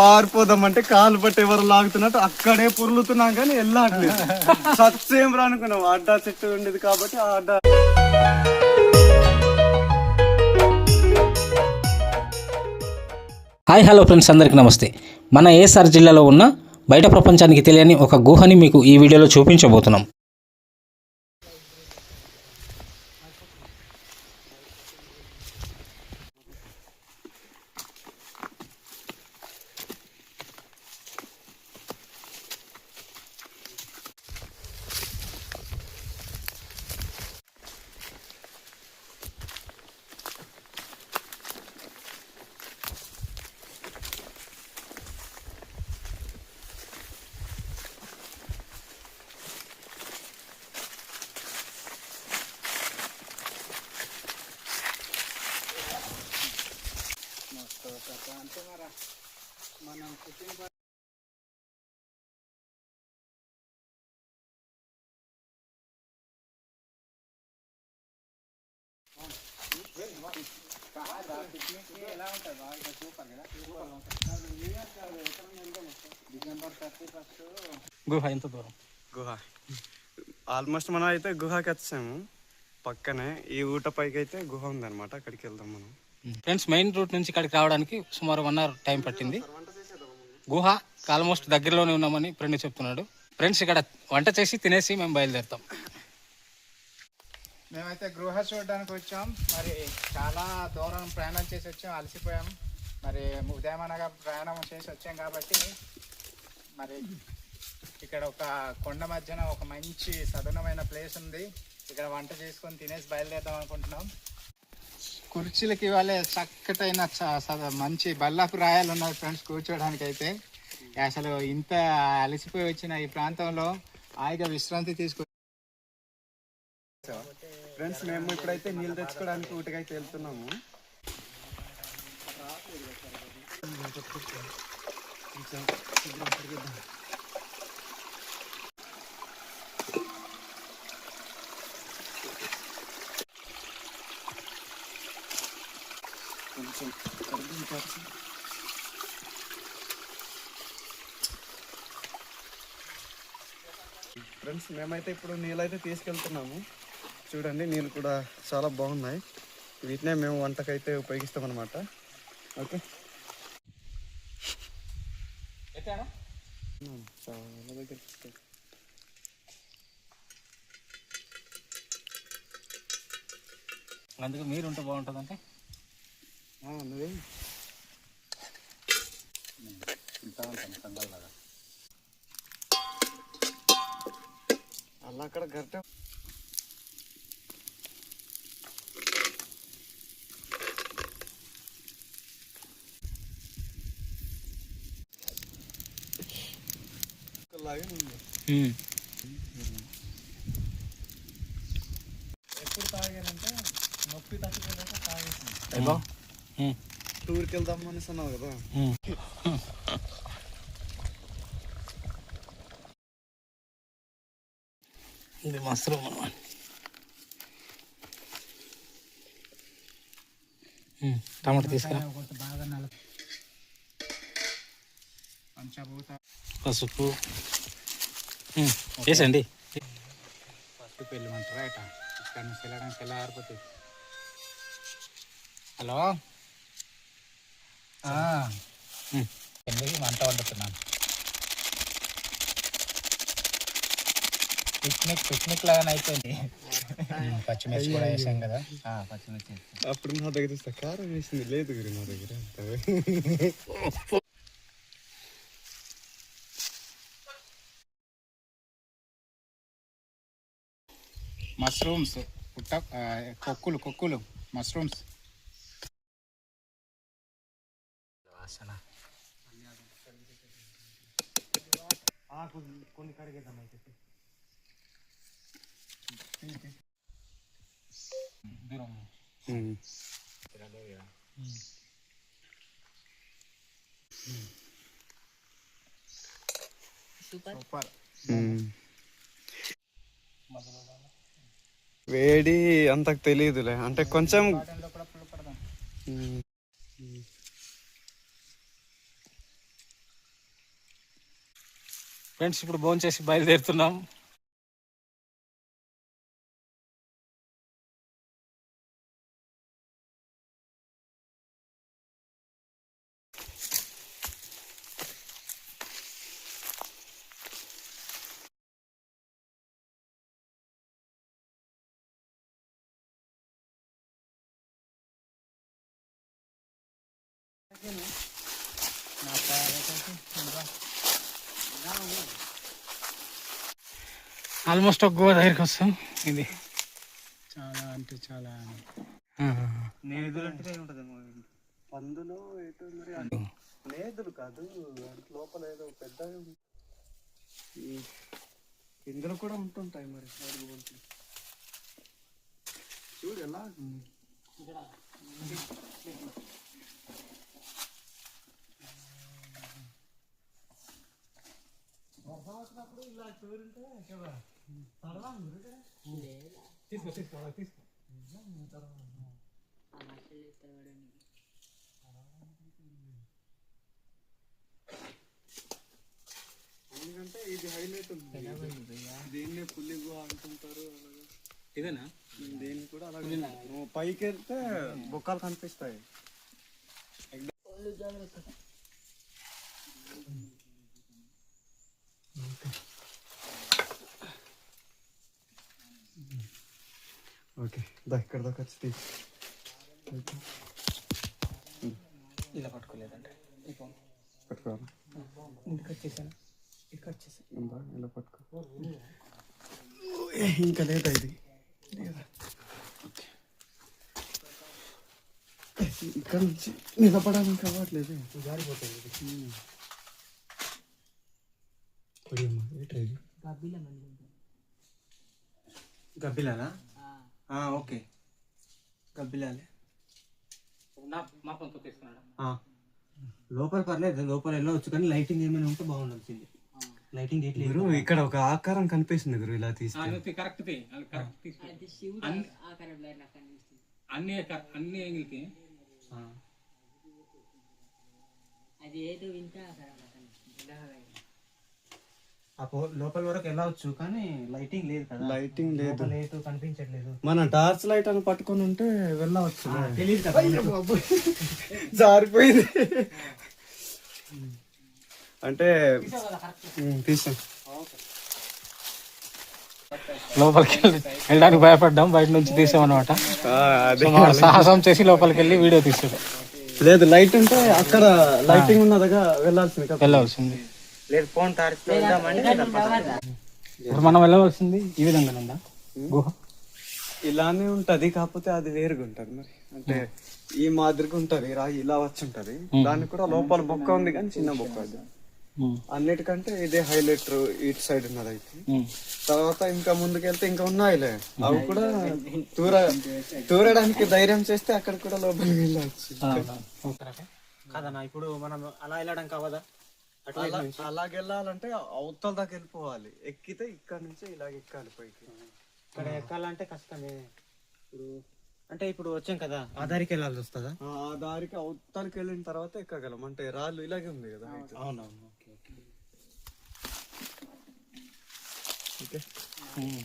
పారిపోదాం అంటే కాలు పట్టి ఎవరు లాగుతున్నట్టు అక్కడే పొరులుతున్నాం కానీ వెళ్ళట్లేదు సత్సేం రానుకున్నాం అడ్డా చెట్టు ఉండేది కాబట్టి ఆ అడ్డా హాయ్ హలో ఫ్రెండ్స్ అందరికీ నమస్తే. మన ఏఎస్ఆర్ జిల్లాలో ఉన్న బయట ప్రపంచానికి తెలియని ఒక గుహని మీకు ఈ వీడియోలో చూపించబోతున్నాం. గుహ ఎంత దూరం? గుహ. ఆల్మోస్ట్ మనం అయితే గుహకి వచ్చాము. పక్కనే ఈ ఊట పైకి అయితే గుహ ఉందన్నమాట. అక్కడికి వెళ్దాం మనం. ఫ్రెండ్స్ మెయిన్ రూట్ నుంచి ఇక్కడికి రావడానికి సుమారు వన్ అవర్ టైం పట్టింది. గుహ ఆల్మోస్ట్ దగ్గరలోనే ఉన్నామని ఫ్రెండ్ చెప్తున్నాడు. ఫ్రెండ్స్ ఇక్కడ వంట చేసి తినేసి మేము బయలుదేరుతాం. మేమైతే గృహ చూడడానికి వచ్చాం. మరి చాలా దూరం ప్రయాణం చేసి వచ్చాం అలసిపోయాం. మరి ఉదయం అనగా ప్రయాణం చేసి వచ్చాం కాబట్టి మరి ఇక్కడ ఒక కొండ మధ్యన ఒక మంచి సదనమైన ప్లేస్ ఉంది. ఇక్కడ వంట చేసుకొని తినేసి బయలుదేరుదాం అనుకుంటున్నాం. కుర్చీలకి ఇవాళ చక్కటైన చ- సద- మంచి బల్లాపు రాయాలు ఉన్నారు ఫ్రెండ్స్ కూర్చోడానికి అయితే అసలు ఇంత అలసిపోయి వచ్చిన ఈ ప్రాంతంలో హాయిగా విశ్రాంతి తీసుకు ఫ్రెండ్స్ మేము ఇప్పుడైతే నీళ్ళు తెచ్చుకోవడానికి ఊటకైతే వెళ్తున్నాము. ఫ్రెండ్స్ మేమైతే ఇప్పుడు నీళ్ళు అయితే తీసుకెళ్తున్నాము. చూడండి నీళ్ళు కూడా చాలా బాగున్నాయి. వీటినే మేము వంటకైతే ఉపయోగిస్తాం అనమాట ఓకే చాలా దగ్గర అందుకే మీరు ఉంటే బాగుంటుందంటే? నువ్వేం. అలా అక్కడ గట్ట లాగే ఉంది. ఎప్పుడు తాగానంటే నొప్పి తట్టుకోలేక తాగేసింది. టూర్కి వెళ్దాం అనేసి అన్నావు కదా ఇది మష్రూమ్ అన్నమాట టమాటా తీసుకురా. పసుపు. వేసండి. ఫస్ట్ వెళ్ళమంటారా ఇట ఇక్కడ నుంచి వెళ్ళడానికి ఎలా ఆరిపోతుంది? హలో? వంట వండుతున్నాను? పిక్నిక్ పిక్నిక్ లాగానే అయిపోయింది. పచ్చిమిర్చి కూడా వేసాం కదా. ఆ, పచ్చిమిర్చి. అప్పుడు నా దగ్గర కారం వేసింది. లేదు గురి నా దగ్గర మష్రూమ్స్ పుట్ట కొక్కులు కొక్కులు మష్రూమ్స్. కొన్ని కడిగేద్దాం అయితే. దూరం. సూపర్. వేడి అంత తెలియదులే. అంటే కొంచెం ఫ్రెండ్స్ ఇప్పుడు భోజనం చేసి బయలుదేరుతున్నాం. ఆల్మోస్ట్ ఒక గోవా దగ్గరికి వస్తాం. ఇది. చాలా అంటే చాలా నేదులు అంటే ఉంటుంది పందులు ఎటు మరి అంటే నేదులు కాదు అంటే లోపల ఏదో పెద్ద ఇందులో కూడా ఉంటుంటాయి మరి. చూడు ఎలా ఉంది. తీసుకో తీసుకో అలా తీసుకో ఎందుకంటే ఇది హైలైట్ ఉంది దీన్నే పుల్లి గుహ అంటుంటారు అలాగా ఇదేనా దీన్ని కూడా అలాగే నువ్వు పైకి వెళ్తే బొక్కలు కనిపిస్తాయి ఓకే దా ఇక్కడ దాకా వచ్చి తీ. ఇలా పట్టుకోలేదంటే పట్టుకోవాలి ఇంటికి వచ్చేసాను ఇక్కడ వచ్చేసాను ఉందా ఇలా పట్టుకో ఇంకా లేదా ఇది లేదా. ఓకే. ఇక్కడ నుంచి నిలబడడానికి అవ్వట్లేదు జారిపోతుంది ఇది గబ్బిలానా ఓకే గబ్బిలాలే నా మా కొంత తీసుకున్నాడు? లోపల పర్లేదు లోపల వెళ్ళవచ్చు కానీ లైటింగ్ ఏమైనా ఉంటే బాగుండాల్సింది లైటింగ్ గురు ఇక్కడ ఒక ఆకారం కనిపిస్తుంది గురు ఇలా తీస్తే. నువ్వు కరెక్ట్ అన్ని అన్ని యాంగిల్కి అది ఏదో వింత ఆ పో- లోపల వరకు వెళ్ళవచ్చు కానీ లైటింగ్ లేదు కదా. లైటింగ్ లేదు. లోపల ఏదో కనిపించట్లేదు. మన టార్చ్ లైట్ అని పట్టుకొని ఉంటే వెళ్ళవచ్చు. తెలియదు కదా జారిపోయింది. అంటే తీసాం లోపలికి వెళ్ళి వెళ్ళడానికి భయపడ్డాం బయట నుంచి తీసామన్నమాట ఆ, అదే సో మన సాహసం చేసి లోపలికి వెళ్ళి వీడియో తీసాడు లేదు లైట్ ఉంటే అక్కడ లైటింగ్ ఉన్నదిగా వెళ్ళాల్సింది కదా. వెళ్ళవలసింది లేదు ఫోన్ ఇప్పుడు మనం వెళ్ళవలసింది ఈ విధంగా ఉందా గుహ? ఇలానే ఉంటది కాకపోతే అది వేరుగా ఉంటది మరి. అంటే ఈ మాదిరిగా ఉంటది రాయి ఇలా వచ్చి ఉంటది దానికి కూడా లోపల బొక్క ఉంది కానీ చిన్న బొక్క అది. అన్నిటికంటే ఇదే హైలైట్ ఇటు సైడ్ ఉన్నది అయితే. తర్వాత ఇంకా ముందుకెళ్తే ఇంకా ఉన్నాయిలే. అవి కూడా తూర తూరడానికి ధైర్యం చేస్తే అక్కడ కూడా లోపలికి వెళ్ళవచ్చు. కదనా ఇప్పుడు మనం అలా వెళ్ళడానికి అవ్వదా అటు అలా అలాగ వెళ్ళాలంటే అవతల దాకా వెళ్ళిపోవాలి. ఎక్కితే ఇక్కడ నుంచి ఇలాగ ఎక్కాలి పైకి. ఇక్కడ ఎక్కాలంటే కష్టమే. ఇప్పుడు అంటే ఇప్పుడు వచ్చాం కదా ఆ దారికి వెళ్ళాల్సి వస్తుందా? ఆ దారికి అవతలకి వెళ్ళిన తర్వాత ఎక్కగలం. అంటే రాళ్ళు ఇలాగే ఉంది కదా. అవునవును. Okay okay. ఓకే. ఉమ్.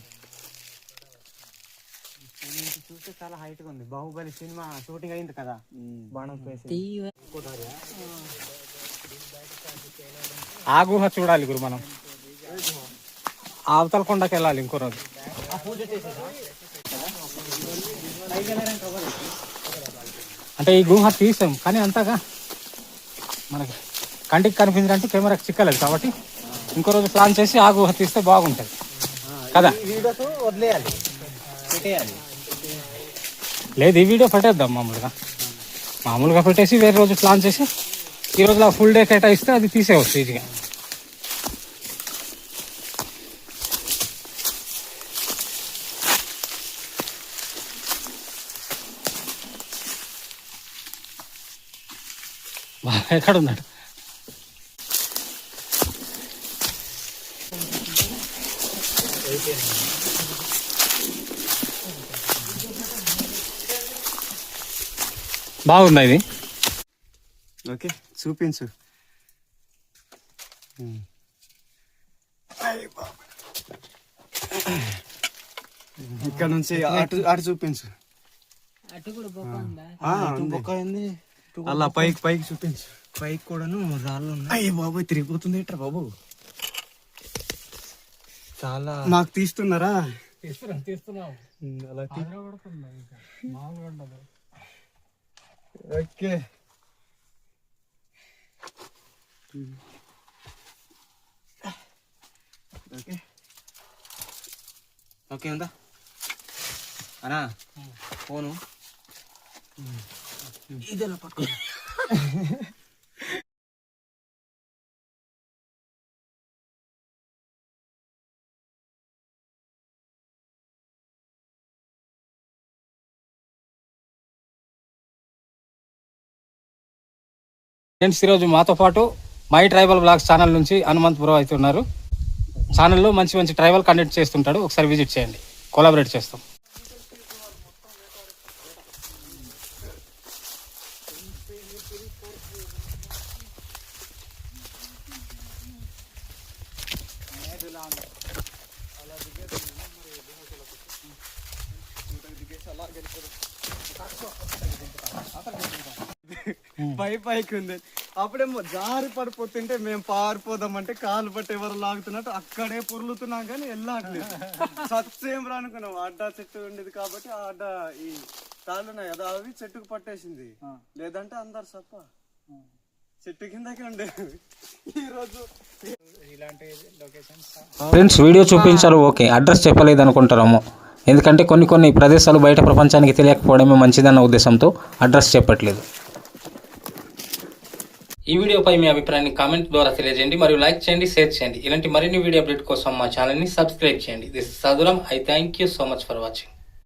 చూస్తే చాలా హైట్గా ఉంది. బాహుబలి సినిమా షూటింగ్ అయింది కదా బాణం ఆ గుహ చూడాలి గురు మనం. అవతల కొండకి వెళ్ళాలి ఇంకో రోజు. అంటే ఈ గుహ తీసాం కానీ అంతగా మనకి కంటికి కనిపించినట్టు కెమెరాకి చిక్కలేదు కాబట్టి ఇంకో రోజు ప్లాన్ చేసి ఆ గుహ తీస్తే బాగుంటుంది. కదా? వదిలేయాలి. పెట్టేయాలి. లేదు ఈ వీడియో పెట్టేద్దాం మామూలుగా. మామూలుగా పెట్టేసి వేరే రోజు ప్లాన్ చేసి ఈరోజు రోజు ఫుల్ డే కేటాయిస్తే అది తీసేవచ్చు ఈజీగా ఎక్కడ ఉన్నాడు బాగుందా ఇది? ఓకే. చూపించు. ఇక్కడ నుంచి అటు అటు చూపించు. అలా పైకి పైకి చూపించు. పైకి కూడాను రాళ్ళు ఉన్నాయి. అయ్య బాబు తిరిగిపోతుంది ఏంట్రా బాబు. చాలా మాకు తీస్తున్నారా? తీస్తున్నాం తీస్తున్నాం. అలా ఓకే. ఓకే ఓకే ఉందా? అనా ఫోను. ఇదేలా పట్టుకో. ఫ్రెండ్స్ ఈరోజు మాతో పాటు మై ట్రైబల్ బ్లాగ్స్ ఛానల్ నుంచి హనుమంత్ బ్రో అయితే ఉన్నారు. ఛానల్లో మంచి మంచి ట్రైబల్ కంటెంట్ చేస్తుంటాడు. ఒకసారి విజిట్ చేయండి. కొలాబరేట్ చేస్తాం. పై పైకి ఉంది అప్పుడేమో జారి పడిపోతుంటే మేము పారిపోదామంటే కాలు పట్టి ఎవరు లాగుతున్నట్టు అక్కడే పొర్లుతున్నాం కానీ వెళ్ళట్లేదు సత్సేం రానుకున్నాం. అడ్డా చెట్టు ఉండేది కాబట్టి ఆ అడ్డ ఈ తాళ్ళు ఉన్నాయి కదా అవి చెట్టుకు పట్టేసింది. లేదంటే అందరు సప్ప. చెట్టు కిందకే ఉండేది. ఈ రోజు ఇలాంటి లొకేషన్స్ ఫ్రెండ్స్ వీడియో చూపించారు. ఓకే అడ్రస్ చెప్పలేదు అనుకుంటారేమో ఎందుకంటే కొన్ని కొన్ని ప్రదేశాలు బయట ప్రపంచానికి తెలియకపోవడమే మంచిదన్న ఉద్దేశంతో అడ్రస్ చెప్పట్లేదు. ఈ వీడియోపై మీ అభిప్రాయాన్ని కామెంట్ ద్వారా తెలియజేయండి మరియు లైక్ చేయండి షేర్ చేయండి. ఇలాంటి మరిన్ని వీడియో అప్డేట్ కోసం మా ఛానల్ని సబ్స్క్రైబ్ చేయండి. దిస్ సదురం I thank you so much for watching